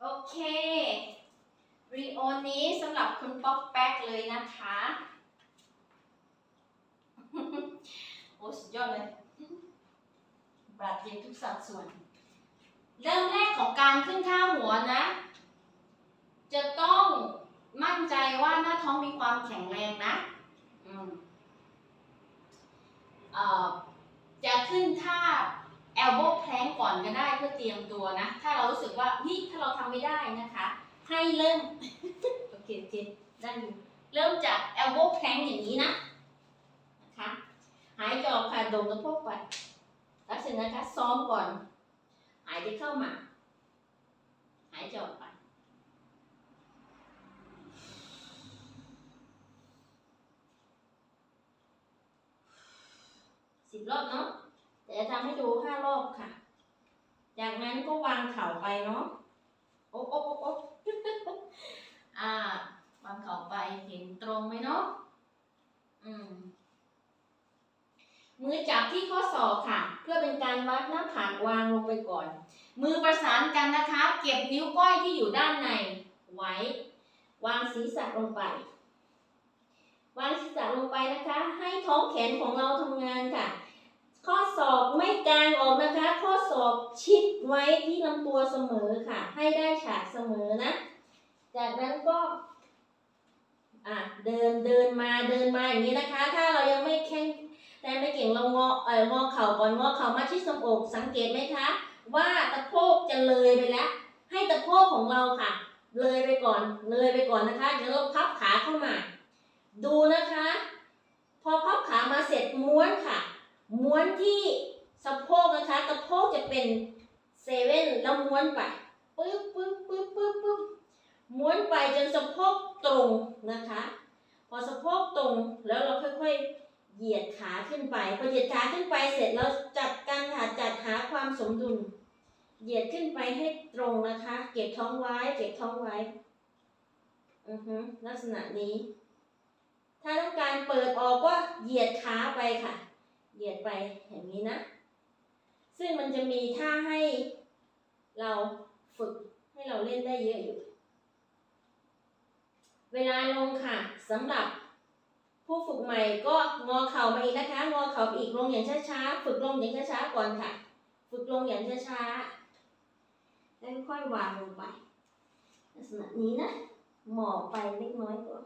โอเครีโอนี้สำหรับคุณป๊อกแป๊กเลยนะคะโอ้สุดยอดเลยบาดเจ็บทุกสัดส่วน เริ่มแรกของการขึ้นท่าหัวนะ จะต้องมั่นใจว่าหน้าท้องมีความแข็งแรงนะ อืมเอ่อจะขึ้นท่า elbow plank ก่ อนก็ได้เพื่อเตรียมตัวนะ ถ้าเรารู้สึกว่าเฮ้ยถ้าเราทำไม่ได้นะคะ ให้เริ่มโอเคโอเคได้อยู่เริ่มจาก elbow plank อย่างนี้นะนะคะหายใจอกค่ะดมกระพกไปแล้วเสร็จนะคะซ้อมก่อน หายใจเข้ามา หายใจออกไปสิบรอบเนาะแต่จะทำให้ดูห้ารอบค่ะ จากนั้นก็วางเข่าไปเนาะ โอ๊ะโอ๊ะโอ๊ะอ่าวางเข่าไปเห็นตรงไหมเนาะ อืม มือจับที่ข้อศอกค่ะ เพื่อเป็นการวัดหน้าผากวางลงไปก่อน มือประสานกันนะคะ เก็บนิ้วก้อยที่อยู่ด้านในไว้ วางศีรษะลงไป วางศีรษะลงไปนะคะ ให้ท้องแขนของเราทำงานค่ะ ข้อศอกไม่กางออกนะคะ ข้อศอกชิด ไว้ที่ลำตัวเสมอค่ะ ให้ได้ฉากเสมอนะ จากนั้นก็อะเดินเดินมาเดินมาอย่างนี้นะคะ ถ้าเรายังไม่แข็งแต่ไม่เก่งเรางอเอองอเข่าก่อนงอเข่ามาที่สมอกสังเกตไหมคะ ว่าตะโพกจะเลยไปแล้ว ให้ตะโพกของเราค่ะ เลยไปก่อนเลยไปก่อนนะคะเดี๋ยวเราพับขาเข้ามา ดูนะคะ พอพับขามาเสร็จม้วนค่ะ ม้วนที่สะโพกนะคะสะโพกจะเป็น เซเว่นแล้วม้วนไปปึ๊บปึ๊บปึ๊บปึ๊บปึ๊บม้วนไปจนสะโพกตรงนะคะ พอสะโพกตรงแล้วเราค่อยๆเหยียดขาขึ้นไป พอเหยียดขาขึ้นไปเสร็จเราจัดกันค่ะจัดหาความสมดุล เหยียดขึ้นไปให้ตรงนะคะ เก็บท้องไว้ เก็บท้องไว้อือฮึลักษณะนี้ ถ้าต้องการเปิดออกก็เหยียดขาไปค่ะ เหยียดไปอย่างนี้นะ ซึ่งมันจะมีท่าให้ เราฝึกให้เราเล่นได้เยอะอยู่ เวลาลงค่ะสำหรับผู้ฝึกใหม่ก็งอเข่ามาอีกนะคะ งอเข่าอีกลงอย่างช้าๆ ฝึกลงอย่างช้าๆก่อนค่ะ ฝึกลงอย่างช้าๆ แล้วค่อยวางลงไปลักษณะนี้นะ หมอบไปเล็กน้อยก่อน